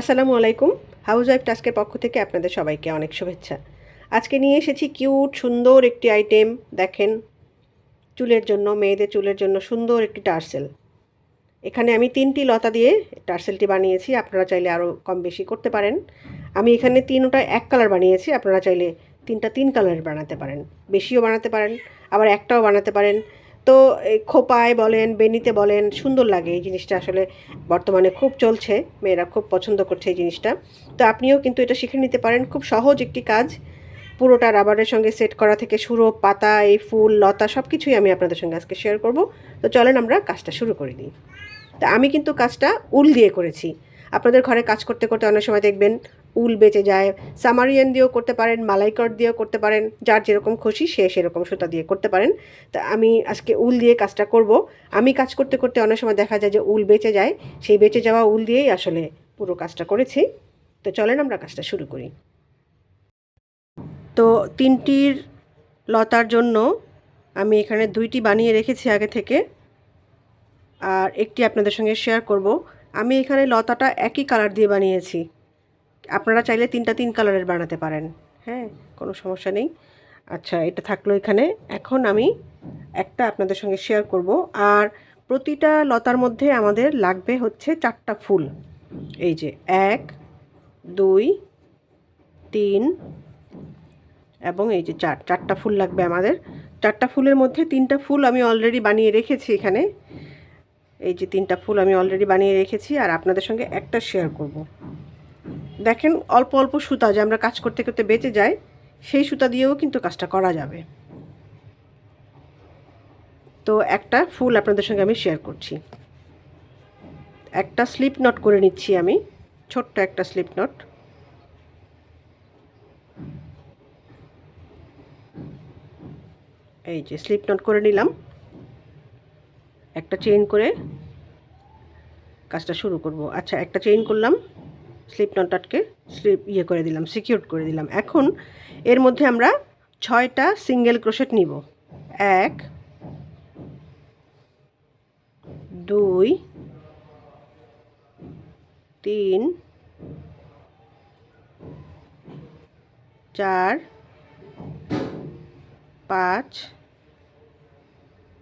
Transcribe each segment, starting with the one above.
আসসালামু আলাইকুম। House wife টাস্কের পক্ষ থেকে আপনাদের সবাইকে অনেক শুভেচ্ছা। আজকে নিয়ে এসেছি কিউট, সুন্দর একটি আইটেম, দেখেন, চুলের জন্য, মেয়েদের চুলের জন্য সুন্দর একটি টার্সেল। এখানে আমি তিনটি লতা দিয়ে টার্সেলটি বানিয়েছি, আপনারা চাইলে আরও কম বেশি করতে পারেন। আমি এখানে তিনটা, এক কালার বানিয়েছি, আপনারা চাইলে তিনটা তিন কালারের বানাতে পারেন। বেশিও বানাতে পারেন, আবার একটাও বানাতে পারেন। তো খোপায় বলেন বেনিতে বলেন, সুন্দর লাগে এই জিনিসটা আসলে। বর্তমানে খুব চলছে, মেয়েরা খুব পছন্দ করছে এই জিনিসটা। তো আপনিও কিন্তু এটা শিখে নিতে পারেন, খুব সহজ একটি কাজ। পুরোটা রাবারের সঙ্গে সেট করা থেকে শুরু, পাতা, এই ফুল, লতা সব কিছুই আমি আপনাদের সঙ্গে আজকে শেয়ার করব। তো চলেন আমরা কাজটা শুরু করে দিই। তা আমি কিন্তু কাজটা উল দিয়ে করেছি। আপনাদের ঘরে কাজ করতে করতে অনেক সময় দেখবেন উল বেঁচে যায়, সামারিয়ান দিয়েও করতে পারেন মালাইকট দিয়েও করতে পারেন, যার যেরকম খুশি সে সেরকম সুতা দিয়ে করতে পারেন। তা আমি আজকে উল দিয়ে কাজটা করব। আমি কাজ করতে করতে অনেক সময় দেখা যায় যে উল বেঁচে যায়, সেই বেঁচে যাওয়া উল দিয়েই আসলে পুরো কাজটা করেছি। তো চলেন আমরা কাজটা শুরু করি। তো তিনটির লতার জন্য আমি এখানে দুইটি বানিয়ে রেখেছি আগে থেকে। আর একটি আপনাদের সঙ্গে শেয়ার করব। আমি এখানে লতাটা একই কালার দিয়ে বানিয়েছি। আপনারা চাইলে তিনটা তিন কালারের বানাতে পারেন। হ্যাঁ কোনো সমস্যা নেই। আচ্ছা এটা থাকল এখানে। এখন আমি একটা আপনাদের সঙ্গে শেয়ার করব। আর প্রতিটা লতার মধ্যে আমাদের লাগবে হচ্ছে চারটা ফুল। এই যে, এক, দুই, তিন এবং এই যে চার। চারটা ফুল লাগবে আমাদের। চারটা ফুলের মধ্যে তিনটা ফুল আমি অলরেডি বানিয়ে রেখেছি এখানে। এই যে তিনটা ফুল আমি অলরেডি বানিয়ে রেখেছি আর আপনাদের সঙ্গে একটা শেয়ার করব। দেখেন অল্প অল্প সুতা যে আমরা কাজ করতে করতে বেঁচে যাই, সেই সুতা দিয়েও কিন্তু কাজটা করা যাবে। তো একটা ফুল আপনাদের সঙ্গে আমি শেয়ার করছি। একটা স্লিপ নট করে নিচ্ছি আমি, ছোট্ট একটা স্লিপ নট এই যে স্লিপ নট করে নিলাম। একটা চেইন করে কাজটা শুরু করব। আচ্ছা একটা চেইন করলাম স্লিপ নটটাকে স্লিপ ইয়ে করে দিলাম সিকিউর করে দিলাম। এখন এর মধ্যে আমরা ছয়টা সিঙ্গেল ক্রোশেট নিব। এক, দুই, তিন, চার, পাঁচ,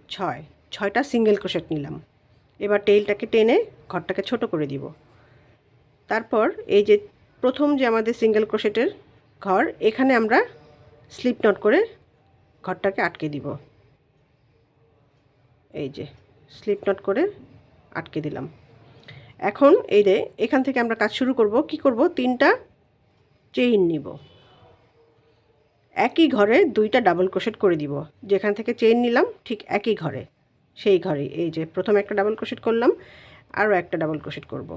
ছয়। ছয়টা সিঙ্গেল ক্রোশেট নিলাম। এবার টেইলটাকে টেনে ঘরটাকে ছোট করে দিব। তারপর এই যে প্রথম যে আমাদের সিঙ্গেল ক্রোশেটের ঘর, এখানে আমরা স্লিপ নট করে ঘরটাকে আটকে দিব। এই যে স্লিপ নট করে আটকে দিলাম। এখন এই রে এখান থেকে আমরা কাজ শুরু করব। কি করব? তিনটা চেইন নিব। একই ঘরে দুইটা ডাবল ক্রোশেট করে দিব। যেখান থেকে চেইন নিলাম, ঠিক একই ঘরে। সেই ঘরেই। এই যে প্রথমে একটা ডাবল ক্রোশেট করলাম আরও একটা ডাবল ক্রোশেট করব।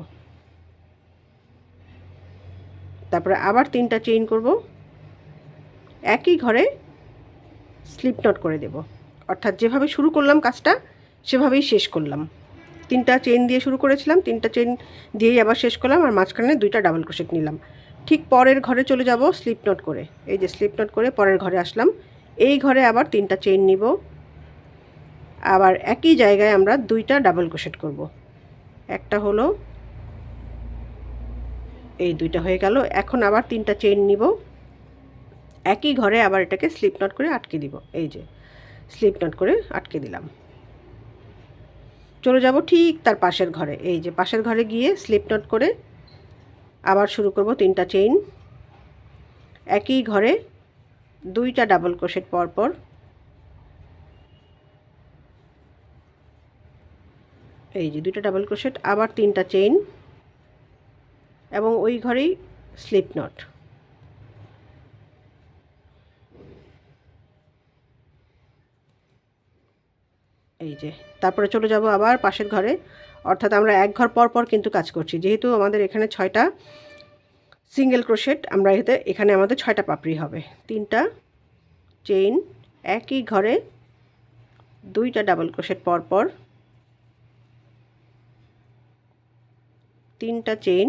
তারপরে আবার তিনটা চেইন করব। একই ঘরে স্লিপ নট করে দেব। অর্থাৎ যেভাবে শুরু করলাম কাজটা, সেভাবেই শেষ করলাম। তিনটা চেইন দিয়ে শুরু করেছিলাম, তিনটা চেইন দিয়েই আবার শেষ করলাম আর মাঝখানে দুইটা ডাবল ক্রোশেট নিলাম। ঠিক পরের ঘরে চলে যাব স্লিপ নট করে। এই যে স্লিপ নট করে পরের ঘরে আসলাম। এই ঘরে আবার তিনটা চেইন নিব। আবার একই জায়গায় আমরা দুইটা ডাবল ক্রোশেট করব। একটা হলো, এই দুইটা হয়ে গেল, এখন আবার তিনটা চেইন নিব। একই ঘরে আবার এটাকে স্লিপ নট করে আটকে দিব, এই যে স্লিপ নট করে আটকে দিলাম। চলে যাব ঠিক তার পাশের ঘরে, এই যে পাশের ঘরে গিয়ে স্লিপ নট করে আবার শুরু করব তিনটা চেইন একই ঘরে দুইটা ডাবল ক্রোশেট পর এই যে দুইটা ডাবল ক্রোশেট আবার তিনটা চেইন এবং ওই ঘরেই স্লিপ নট এই যে, তারপরে চলে যাব আবার পাশের ঘরে। অর্থাৎ আমরা এক ঘর পর পর কিন্তু কাজ করছি। যেহেতু আমাদের এখানে ছয়টা সিঙ্গেল ক্রোশেট আমরা এতে, এখানে আমাদের ছয়টা পাপড়ি হবে। তিনটা চেইন একই ঘরে দুইটা ডাবল ক্রোশেট পর পর তিনটা চেইন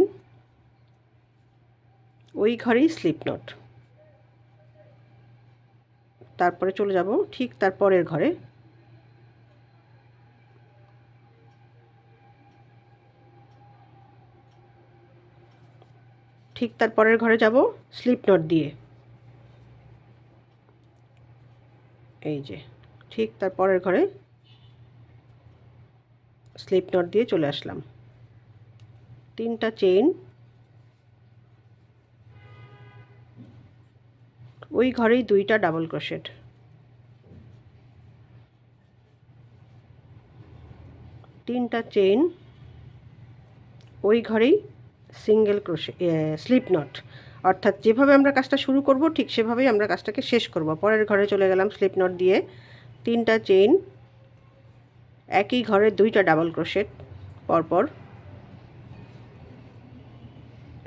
ওই ঘরেই স্লিপ নট তারপরে চলে যাব ঠিক তার পরের ঘরে। ঠিক তার পরের ঘরে যাব স্লিপ নট দিয়ে। এই যে, ঠিক তার পরের ঘরে স্লিপ নট দিয়ে চলে আসলাম। তিনটা চেইন ওই ঘরেই দুইটা ডাবল ক্রোশেট তিনটা চেইন ওই ঘরেই সিঙ্গেল ক্রোশে স্লিপ নট অর্থাৎ যেভাবে আমরা কাজটা শুরু করব, ঠিক সেভাবেই আমরা কাজটাকে শেষ করব। পরের ঘরে চলে গেলাম স্লিপ নট দিয়ে। তিনটা চেইন একই ঘরে দুইটা ডাবল ক্রোশেট পরপর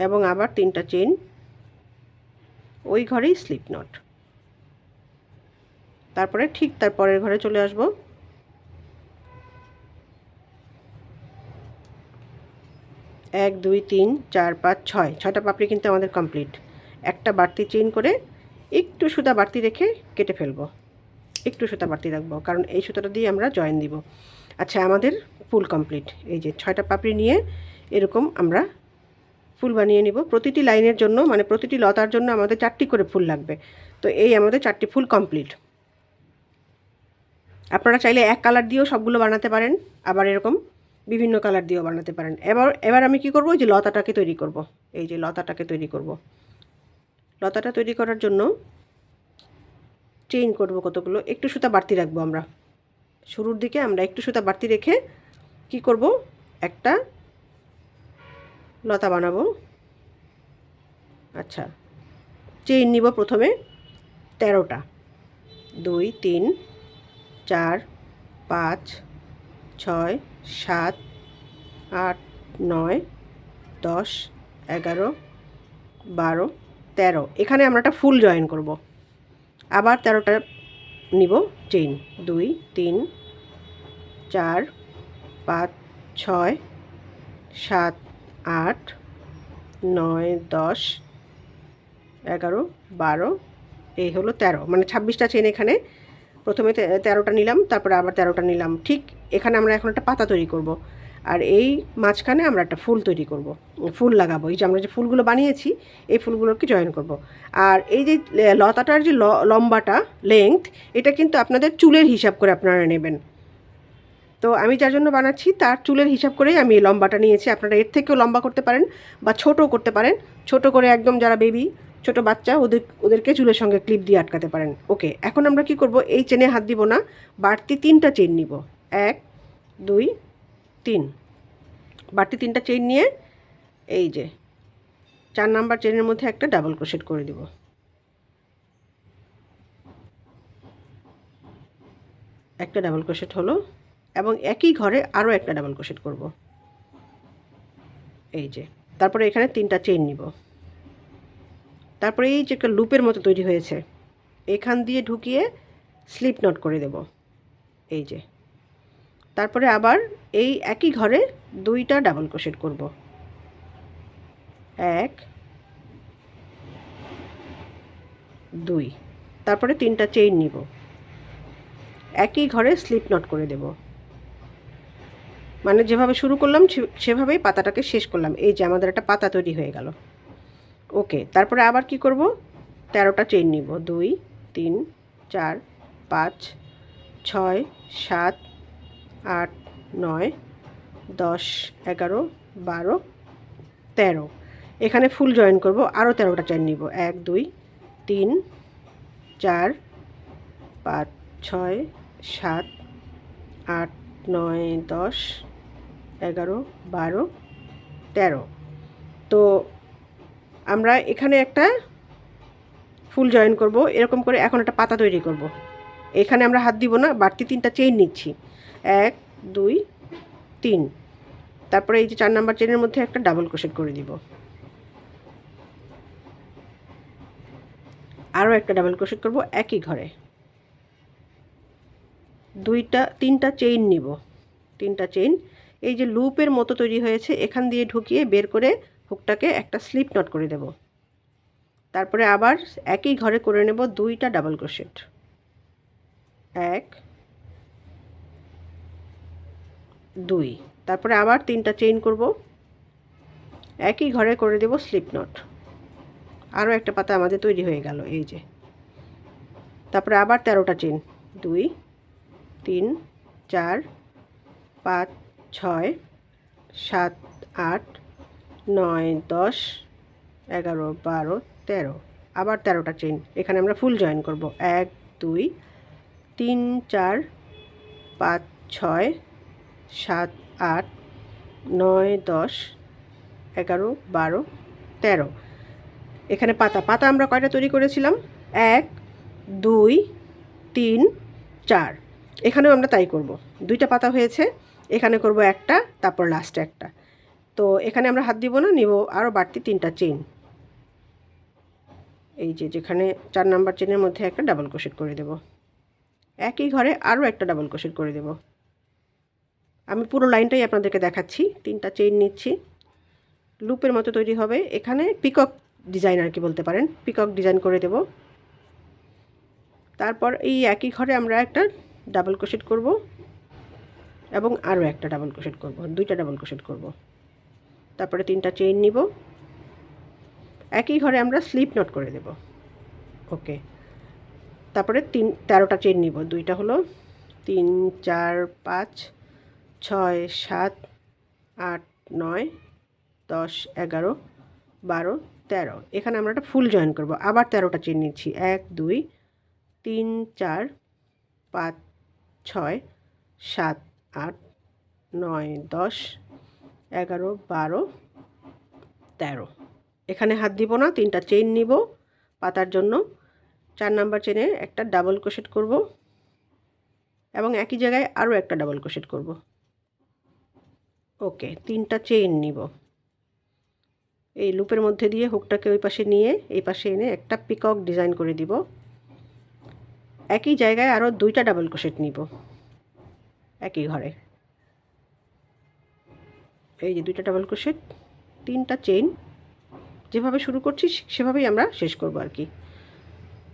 এবং আবার তিনটা চেইন। ওই ঘরেই স্লিপ নট। তারপরে ঠিক তার পরের ঘরে চলে আসব। এক, দুই, তিন, চার, পাঁচ, ছয়। ছয়টা পাপড়ি কিন্তু আমাদের কমপ্লিট। একটা বাড়তি চেইন করে একটু সুতা বাড়তি রেখে কেটে ফেলব। একটু সুতা বাড়তি রাখব, কারণ এই সুতাটা দিয়ে আমরা জয়েন দিব। আচ্ছা আমাদের ফুল কমপ্লিট। এই যে ছয়টা পাপড়ি নিয়ে এরকম আমরা ফুল বানিয়ে নিব। প্রতিটি লাইনের জন্য মানে প্রতিটি লতার জন্য আমাদের চারটি করে ফুল লাগবে। তো এই আমাদের চারটি ফুল কমপ্লিট। আপনারা চাইলে এক কালার দিয়েও সবগুলো বানাতে পারেন, আবার এরকম বিভিন্ন কালার দিয়েও বানাতে পারেন। এবার এবার আমি কি করব? যে লতাটাকে তৈরি করব। এই যে লতাটাকে তৈরি করব। লতাটা তৈরি করার জন্য চেইন করব কতগুলো? একটু সুতা বাড়তি রাখব আমরা। শুরুর দিকে আমরা একটু সুতা বাড়তি রেখে কি করব? একটা লতা বানাবো। আচ্ছা চেইন নিব প্রথমে তেরোটা। দুই, তিন, চার, পাঁচ, ছয়, সাত, আট, নয়, দশ, এগারো, বারো, তেরো। এখানে আমরা একটা ফুল জয়েন করব। আবার তেরোটা নিব চেইন। দুই, তিন, চার, পাঁচ, ছয়, সাত আট, নয়, দশ, এগারো, বারো, এই হলো তেরো মানে ছাব্বিশটা চেন এখানে প্রথমে তেরোটা নিলাম, তারপরে আবার তেরোটা নিলাম ঠিক এখানে আমরা এখন একটা পাতা তৈরি করব। আর এই মাঝখানে আমরা একটা ফুল তৈরি করব। ফুল লাগাবো এই যে আমরা যে ফুলগুলো বানিয়েছি, এই ফুলগুলোকে জয়েন করব। আর এই যে লতাটার যে লম্বাটা লেংথ এটা কিন্তু আপনাদের চুলের হিসাব করে আপনারা নেবেন তো আমি যার জন্য বানাচ্ছি, তার চুলের হিসাব করেই আমি লম্বাটা নিয়েছি। আপনারা এর থেকেও লম্বা করতে পারেন বা ছোটও করতে পারেন। ছোট করে একদম যারা বেবি, ছোট বাচ্চা, ওদের, ওদেরকে চুলের সঙ্গে ক্লিপ দিয়ে আটকাতে পারেন। ওকে, এখন আমরা কি করব? এই চেনে হাত দিব না, বাড়তি তিনটা চেন নিব। এক, দুই, তিন। বাড়তি তিনটা চেন নিয়ে এই যে, চার নাম্বার চেনের মধ্যে একটা ডাবল ক্রোশেট করে দিব। একটা ডাবল ক্রোশেট হলো। এবং একই ঘরে আরও একটা ডাবল ক্রোশেট করব। এই যে, তারপরে এখানে তিনটা চেইন নিব। তারপরে এই যে একটা লুপের মতো তৈরি হয়েছে, এখান দিয়ে ঢুকিয়ে স্লিপ নট করে দেব। এই যে, তারপরে আবার এই একই ঘরে দুইটা ডাবল ক্রোশেট করব। এক, দুই, তারপরে তিনটা চেইন নিব। একই ঘরে স্লিপ নট করে দেব। মানে যেভাবে শুরু করলাম সেভাবেই পাতাটাকে শেষ করলাম। এই যে আমাদের একটা পাতা তৈরি হয়ে গেল। ওকে, তারপরে আবার কি করব? তেরোটা চেইন নিব। দুই, তিন, চার, পাঁচ, ছয়, সাত, আট, নয়, দশ, এগারো, বারো, তেরো। এখানে ফুল জয়েন করব। আরও তেরোটা চেন নিব। এক, দুই, তিন, চার, পাঁচ, ছয়, সাত, আট, নয়, দশ এগারো, বারো, তেরো। তো আমরা এখানে একটা ফুল জয়েন করব। এরকম করে এখন একটা পাতা তৈরি করব। এখানে আমরা হাত দিব না, বাড়তি তিনটা চেইন নিচ্ছি। এক, দুই, তিন। তারপরে এই যে চার নাম্বার চেনের মধ্যে একটা ডাবল ক্রোশেট করে দিব। আরও একটা ডাবল ক্রোশেট করব একই ঘরে। দুইটা, তিনটা চেইন নিব। তিনটা চেইন এই যে লুপের মতো তৈরি হয়েছে, এখান দিয়ে ঢুকিয়ে বের করে হুকটাকে একটা স্লিপ নট করে দেব। তারপরে আবার একই ঘরে করে নেব দুইটা ডাবল ক্রোশেট। এক, দুই, তারপরে আবার তিনটা চেইন করব। একই ঘরে করে দেব স্লিপ নট। আরও একটা পাতা আমাদের তৈরি হয়ে গেল, এই যে। তারপরে আবার তেরোটা চেন দুই, তিন, চার, পাঁচ ছয়, সাত, আট, নয়, দশ, এগারো, বারো, তেরো। আবার তেরোটা চেন এখানে আমরা ফুল জয়েন করব। এক, দুই, তিন, চার, পাঁচ, ছয়, সাত, আট, নয়, দশ, এগারো, বারো, তেরো। এখানে পাতা। পাতা আমরা কয়টা তৈরি করেছিলাম? এক, দুই, তিন, চার। এখানেও আমরা তাই করব। দুইটা পাতা হয়েছে। এখানে করব একটা, তারপর লাস্টে একটা। তো এখানে আমরা হাত দিব না, নিব আরও বাড়তি তিনটা চেন এই যে যেখানে চার নাম্বার চেনের মধ্যে একটা ডাবল ক্রোশেট করে দেব। একই ঘরে আরও একটা ডাবল ক্রোশেট করে দেব। আমি পুরো লাইনটাই আপনাদেরকে দেখাচ্ছি, তিনটা চেইন নিচ্ছি। লুপের মতো তৈরি হবে। এখানে পিকক ডিজাইন আর কি বলতে পারেন পিকক ডিজাইন করে দেব। তারপর এই একই ঘরে আমরা একটা ডাবল ক্রোশেট করব। এবং আরও একটা ডাবল ক্রোশেট করব, দুইটা ডাবল ক্রোশেট করব। তারপরে তিনটা চেইন নিব। একই ঘরে আমরা স্লিপ নট করে দেব। ওকে তারপরে তিন, তেরোটা চেন নিব। দুইটা হলো তিন, চার, পাঁচ, ছয়, সাত, আট, নয়, দশ, এগারো, বারো, তেরো। এখানে আমরা একটা ফুল জয়েন করব। আবার তেরোটা চেন নিচ্ছি। এক, দুই, তিন, চার, পাঁচ, ছয়, সাত আট, নয়, দশ, এগারো, বারো, তেরো। এখানে হাত দিব না, তিনটা চেইন নিব। পাতার জন্য চার নাম্বার চেনে একটা ডাবল ক্রোশেট করব এবং একই জায়গায় আরও একটা ডাবল ক্রোশেট করব। ওকে তিনটা চেইন নিব। এই লুপের মধ্যে দিয়ে হুকটাকে ওই পাশে নিয়ে, এই পাশে এনে একটা পিকক ডিজাইন করে দিব। একই জায়গায় আরও দুইটা ডাবল ক্রোশেট নিব। একই ঘরে। এই যে দুইটা ডাবল ক্রোশেট তিনটা চেইন যেভাবে শুরু করছি, সেভাবেই আমরা শেষ করব আর কি।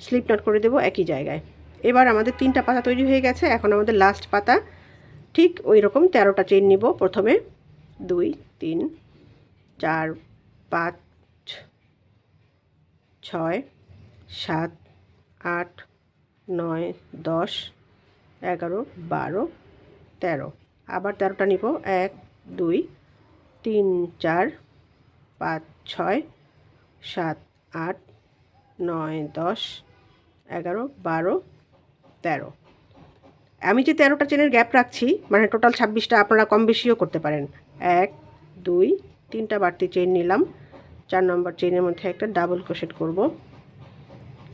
স্লিপ নট করে দেব একই জায়গায়। এবার আমাদের তিনটা পাতা তৈরি হয়ে গেছে, এখন আমাদের লাস্ট পাতা। ঠিক ওই রকম তেরোটা চেইন নিব প্রথমে। দুই, তিন, চার, পাঁচ, ছয়, সাত, আট, নয়, দশ, এগারো, বারো তেরো। আবার তেরোটা নিব। এক, দুই, তিন, চার, পাঁচ, ছয়, সাত, আট, নয়, দশ, এগারো, বারো, তেরো। আমি যে তেরোটা চেনের গ্যাপ রাখছি মানে টোটাল ছাব্বিশটা আপনারা কম বেশিও করতে পারেন। এক, দুই, তিনটা বাড়তি চেন নিলাম। চার নম্বর চেনের মধ্যে একটা ডাবল ক্রোশেট করব।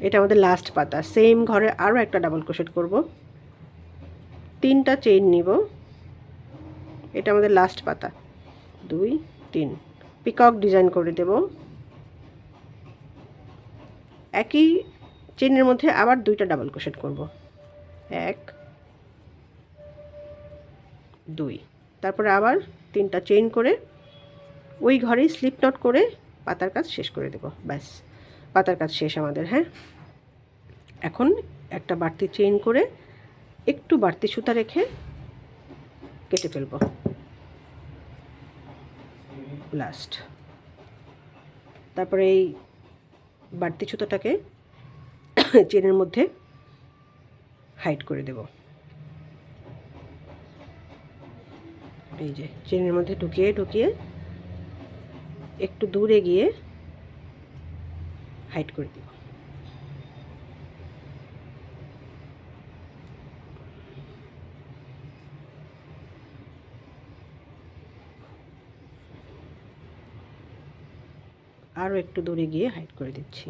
এটা আমাদের লাস্ট পাতা। সেম ঘরে আরও একটা ডাবল ক্রোশেট করব। তিনটা চেইন নিব। এটা আমাদের লাস্ট পাতা। দুই, তিন। পিকক ডিজাইন করে দেব। একই চেনের মধ্যে আবার দুইটা ডাবল ক্রোশেট করব। এক, দুই। তারপরে আবার তিনটা চেইন করে ওই ঘরেই স্লিপ নট করে পাতার কাজ শেষ করে দেব। ব্যাস, পাতার কাজ শেষ আমাদের হ্যাঁ? এখন একটা বাড়তি চেইন করে একটু বাড়তি সুতা রেখে কেটে ফেলব। লাস্ট তারপরে এই বাড়তি সুতোটাকে চেনের মধ্যে হাইড করে দেব। এই যে, চেনের মধ্যে ঢুকিয়ে ঢুকিয়ে একটু দূরে গিয়ে হাইড করে দেব। আরও একটু দূরে গিয়ে হাইড করে দিচ্ছি।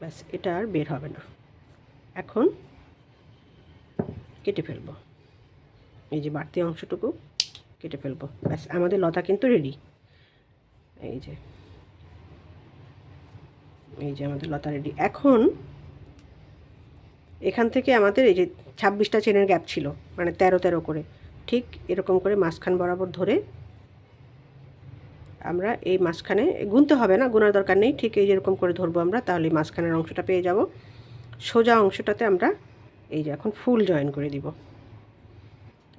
ব্যাস, এটা আর বের হবে না। এখন কেটে ফেলব। এই যে বাড়তি অংশটুকু কেটে ফেলব। ব্যাস, আমাদের লতা কিন্তু রেডি এই যে এই যে আমাদের লতা রেডি এখন এখান থেকে আমাদের এই যে ছাব্বিশটা চেনের গ্যাপ ছিল মানে তেরো তেরো করে। ঠিক এরকম করে মাঝখান বরাবর ধরে আমরা এই মাঝখানে গুনতে হবে না, গুনার দরকার নেই, ঠিক এই যেরকম করে ধরবো আমরা, তাহলে মাঝখানের অংশটা পেয়ে যাব। সোজা অংশটাতে আমরা এই যে এখন ফুল জয়েন করে দিব।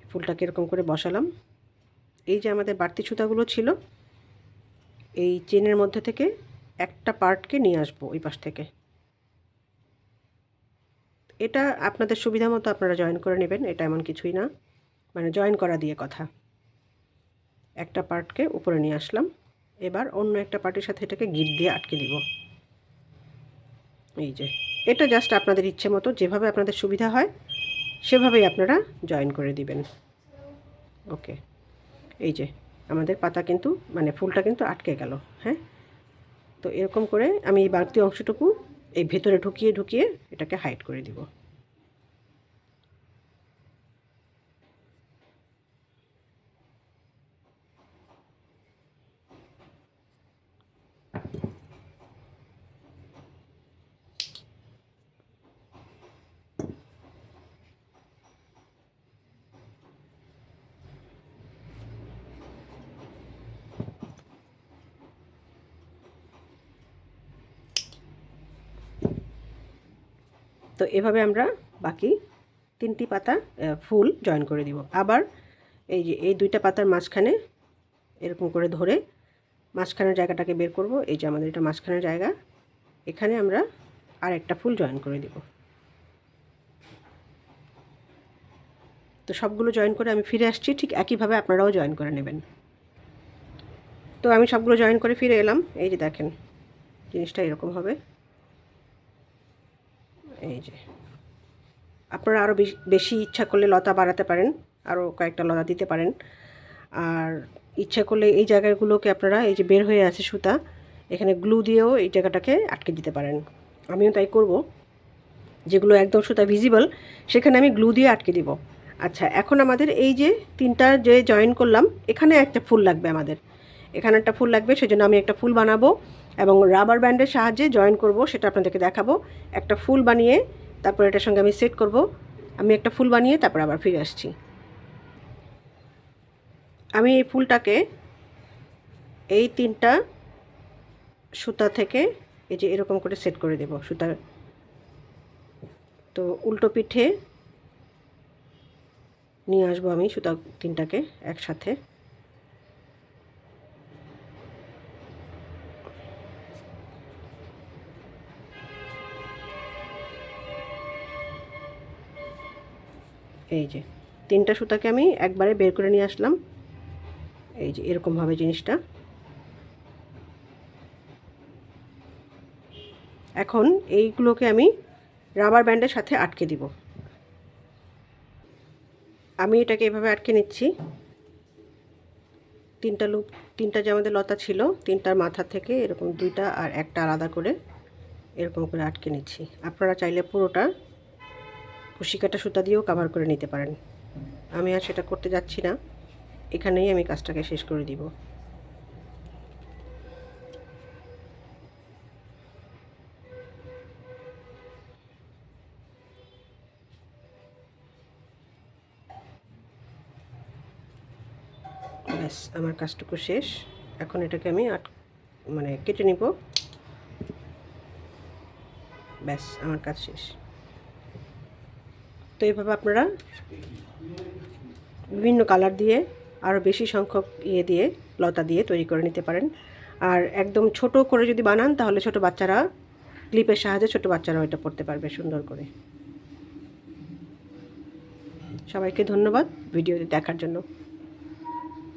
ফুলটাকে এরকম করে বসালাম। এই যে আমাদের বাড়তি সুতাগুলো ছিল, এই চেনের মধ্যে থেকে একটা পার্টকে নিয়ে আসব ওই পাশ থেকে। এটা আপনাদের সুবিধা মতো আপনারা জয়েন করে নেবেন, এটা এমন কিছুই না। মানে জয়েন করা দিয়ে কথা। একটা পার্টকে উপরে নিয়ে আসলাম। এবার অন্য একটা পার্টির সাথে এটাকে গিট দিয়ে আটকে দিব। এই যে, এটা জাস্ট আপনাদের ইচ্ছে মতো যেভাবে আপনাদের সুবিধা হয়, সেভাবেই আপনারা জয়েন করে দিবেন। ওকে এই যে, আমাদের পাতা কিন্তু মানে ফুলটা কিন্তু আটকে গেল হ্যাঁ? তো এরকম করে আমি এই বাড়তি অংশটুকু এই ভেতরে ঢুকিয়ে ঢুকিয়ে এটাকে হাইড করে দিব। তো এভাবে আমরা বাকি তিনটি পাতা ফুল জয়েন করে দিব। আবার এই যে, এই দুইটা পাতার মাঝখানে এরকম করে ধরে মাঝখানের জায়গাটাকে বের করব। এই যে আমাদের এটা মাঝখানের জায়গা, এখানে আমরা আর একটা ফুল জয়েন করে দিব। তো সবগুলো জয়েন করে আমি ফিরে আসছি, ঠিক একইভাবে আপনারাও জয়েন করে নেবেন। তো আমি সবগুলো জয়েন করে ফিরে এলাম। এই যে দেখেন, জিনিসটা এরকম হবে। এই যে। আপনারা আরও বেশি ইচ্ছা করলে লতা বাড়াতে পারেন আরও কয়েকটা লতা দিতে পারেন। আর ইচ্ছা করলে এই জায়গাগুলোকে আপনারা এই যে বের হয়ে আছে সুতা, এখানে গ্লু দিয়েও এই জায়গাটাকে আটকে দিতে পারেন। আমিও তাই করব। যেগুলো একদম সুতা ভিজিবল সেখানে আমি গ্লু দিয়ে আটকে দিব। আচ্ছা এখন আমাদের এই যে তিনটা যে জয়েন করলাম, এখানে একটা ফুল লাগবে আমাদের। এখানে একটা ফুল লাগবে, সেজন্য আমি একটা ফুল বানাবো এবং রাবার ব্যান্ডের সাহায্যে জয়েন করব, সেটা আপনাদেরকে দেখাবো। একটা ফুল বানিয়ে তারপর এটার সঙ্গে আমি সেট করব। আমি একটা ফুল বানিয়ে তারপর আবার ফিরে আসছি। আমি এই ফুলটাকে এই তিনটা সুতা থেকে এই যে এরকম করে সেট করে দেব সুতার। তো উল্টো পিঠে নিয়ে আসব আমি সুতা তিনটাকে একসাথে। এই যে, তিনটা সুতাকে আমি একবারে বের করে নিয়ে আসলাম। এই যে এরকমভাবে জিনিসটা। এখন এইগুলোকে আমি রাবার ব্যান্ডের সাথে আটকে দিব। আমি এটাকে এভাবে আটকে নিচ্ছি। তিনটা লুপ, তিনটা যে আমাদের লতা ছিল, তিনটার মাথা থেকে এরকম দুইটা আর একটা আলাদা করে এরকম করে আটকে নিচ্ছি। আপনারা চাইলে পুরোটা কুশিকাটা সুতা দিয়েও কাভার করে নিতে পারেন। আমি আর সেটা করতে যাচ্ছি না। এখানেই আমি কাজটাকে শেষ করে দিব। ব্যাস, আমার কাজটুকু শেষ। এখন এটাকে আমি আট মানে কেটে নিব। ব্যাস, আমার কাজ শেষ। তো এভাবে আপনারা বিভিন্ন কালার দিয়ে আরও বেশি সংখ্যক ইয়ে দিয়ে, লতা দিয়ে তৈরি করে নিতে পারেন। আর একদম ছোট করে যদি বানান, তাহলে ছোট বাচ্চারা ক্লিপের সাহায্যে ছোট বাচ্চারাও এটা পড়তে পারবে সুন্দর করে। সবাইকে ধন্যবাদ ভিডিওটি দেখার জন্য।